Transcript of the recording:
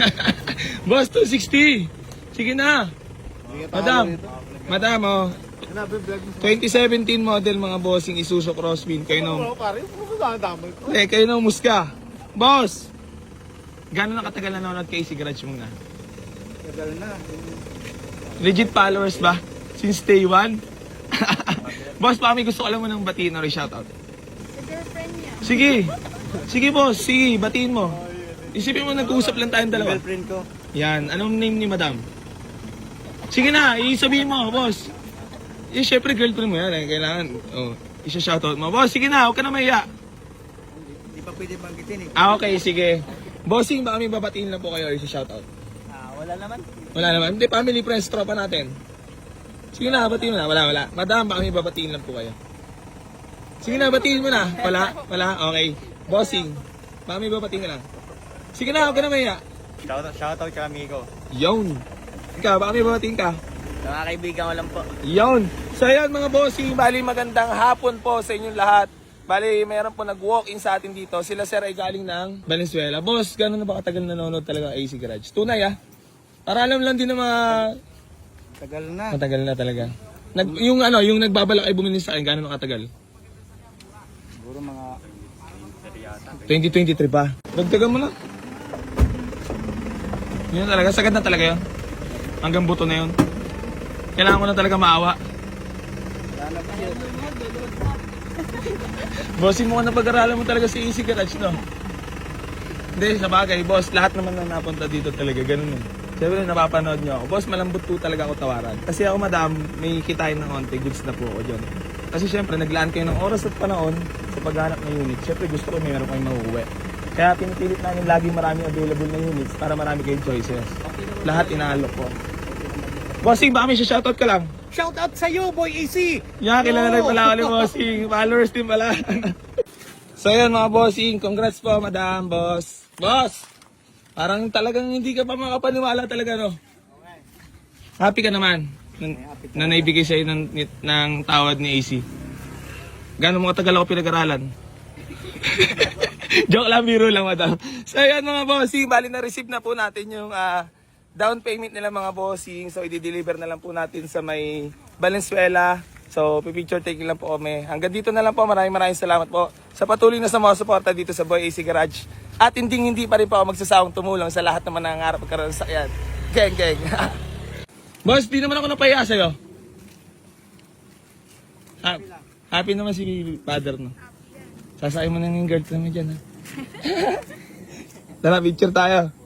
Boss, 260. Sige na. Madam. Madam, oh. Sinabi, vlog mo. 2017 model mga bossing Isuzu Crosswind. Kayo na, damay ko. eh, kayo na muska. Boss! Gano'n na katagal na nanonood kay si Garage muna? Tagal na. Legit followers ba? Since day one? boss, baka may gusto ko alam mo ng batiin or shoutout. Sa girlfriend niya. Sige. Sige, boss. Sige, batiin mo. Isipin mo, nag-uusap lang tayong dalawa. Girlfriend ko. Yan. Anong name ni madam? Sige na, isabihin mo, boss. Eh, syempre, girlfriend mo yan. Eh. Kailangan, oh, isa-shoutout mo. Boss, sige na, huwag ka na mahiya. Hindi pa pwede banggitin eh. Ah, okay, sige. Bossing, baka may babatiin lang po kayo or isa-shoutout. Ah, wala naman. Wala naman. Hindi, family friends, tropa natin. Sige na, batiin mo na. Wala, wala. Madam, baka may babatiin lang po kayo. Sige na, batiin mo na. Wala, wala. Okay. Bossing, baka may babatiin ka lang. Sige na, huwag ka na mahiya. Shoutout, shoutout ka amigo. Yon. Ikaw, baka may babatiin ka. Mga kaibigan ko lang po. Yon. So yan mga bossing, bali magandang hapon po sa inyong lahat. Bali, mayroon po nag-walk-in sa atin dito. Sila sir ay galing ng Valenzuela. Boss, gano'n na ba katagal nanonood talaga ang AC Garage? Tunay ah. Para alam lang din ng mga Tagal na. matagal na talaga. Nag, yung ano, yung nagbabalak ay bumili sa akin, gano'n na katagal? Siguro mga... 2023 pa. Dagdagan mo na. Yun talaga, sagad na talaga yun. Hanggang buto na yun. Kailangan ko na talaga maawa. Bossing mo na pag-aralan mo talaga si Easy Garage, no? Hindi, sa bagay, boss, lahat naman na napunta dito talaga, ganun eh. Siyempre, napapanood nyo ako. Boss, malambot po talaga ako tawaran. Kasi ako, madam, may kitain ng onte, goods na po ako dyan. Kasi siyempre, naglaan kayo ng oras at panahon sa paghanap ng unit. Siyempre, gusto ko meron kayong mahuwi. Kaya pinipilit namin lagi maraming available na units para marami kayong choices. Lahat inaalok ko. Bossing, baka may shoutout ka lang. Shoutout sa'yo, Boy AC! Yeah, kilala rin pala ni Bossing. Followers din pala. so yun mga Bossing, congrats po madam, boss. Boss! Parang talagang hindi ka pa makapaniwala talaga, no? Happy ka naman na, na naibigay sa'yo ng, ng tawad ni AC. Gano'ng mga tagal ako pinag-aralan? Joke lang, biro lang, madam. So, yan mga bossing, bali na-receive na po natin yung ah, down payment nila mga bossing. So, i-deliver na lang po natin sa may Valenzuela. So, picture taking lang po kami. Hanggang dito na lang po. Maraming maraming salamat po sa patuloy na sa mga suporta dito sa Boy AC Garage. At hindi hindi pa rin po ako magsasawang tumulong sa lahat naman ng nangarap magkaroon sa sakyan. Geng, geng. Boss, di naman ako napahiya sa'yo. Ha- happy naman si father, no? Sasakay mo na yung girlfriend mo dyan, ha? Tara, picture tayo.